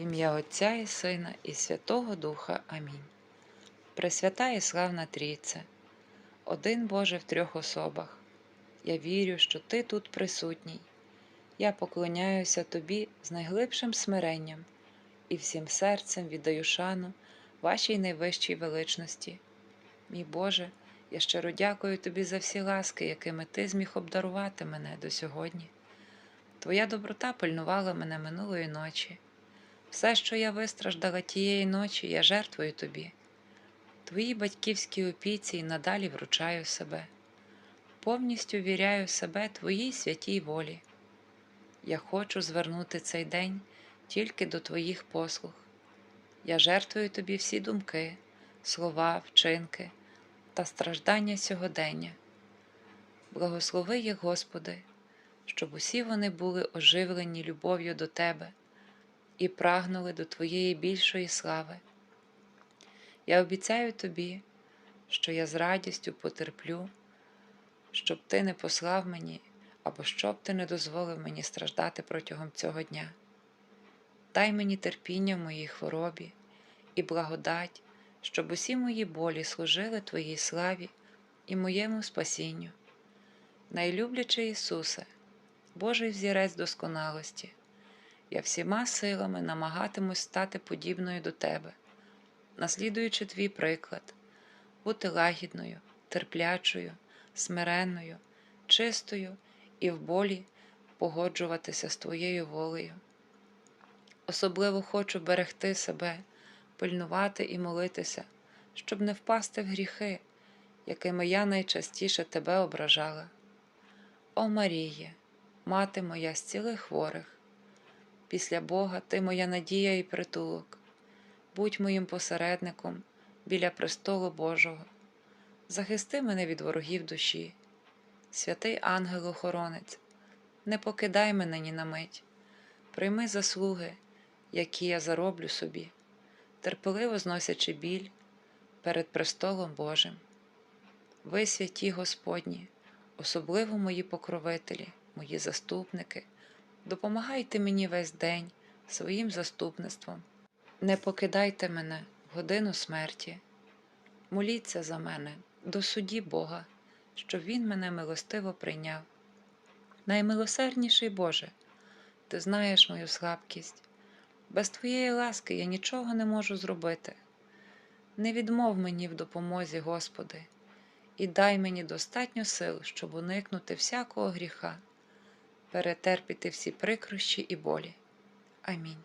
Ім'я Отця і Сина, і Святого Духа. Амінь. Пресвята і славна Трійце, один Боже в трьох особах. Я вірю, що Ти тут присутній. Я поклоняюся Тобі з найглибшим смиренням і всім серцем віддаю шану вашій найвищій величності. Мій Боже, я щиро дякую Тобі за всі ласки, якими Ти зміг обдарувати мене до сьогодні. Твоя доброта пильнувала мене минулої ночі. Все, що я вистраждала тієї ночі, я жертвую тобі. Твоїй батьківській опіці й надалі вручаю себе, повністю віряю себе Твоїй святій волі. Я хочу звернути цей день тільки до Твоїх послуг. Я жертвую тобі всі думки, слова, вчинки та страждання сьогодення. Благослови їх, Господи, щоб усі вони були оживлені любов'ю до Тебе і прагнули до Твоєї більшої слави. Я обіцяю тобі, що я з радістю потерплю, щоб ти не послав мені або щоб ти не дозволив мені страждати протягом цього дня. Дай мені терпіння в моїй хворобі і благодать, щоб усі мої болі служили Твоїй славі і моєму спасінню. Найлюблячий Ісусе, Божий взірець досконалості. Я всіма силами намагатимусь стати подібною до тебе, наслідуючи твій приклад, бути лагідною, терплячою, смиренною, чистою і в болі погоджуватися з твоєю волею. Особливо хочу берегти себе, пильнувати і молитися, щоб не впасти в гріхи, якими я найчастіше тебе ображала. О Маріє, мати моя з цілих хворих! Після Бога ти моя надія і притулок, будь моїм посередником біля престолу Божого, захисти мене від ворогів душі, святий ангел-охоронець, не покидай мене ні на мить, прийми заслуги, які я зароблю собі, терпеливо зносячи біль перед престолом Божим. Ви, святі Господні, особливо мої покровителі, мої заступники. Допомагайте мені весь день своїм заступництвом. Не покидайте мене в годину смерті. Моліться за мене до суді Бога, щоб Він мене милостиво прийняв. Наймилосердніший Боже, Ти знаєш мою слабкість. Без Твоєї ласки я нічого не можу зробити. Не відмов мені в допомозі, Господи, і дай мені достатньо сил, щоб уникнути всякого гріха перетерпіти всі прикрощі і болі. Амінь.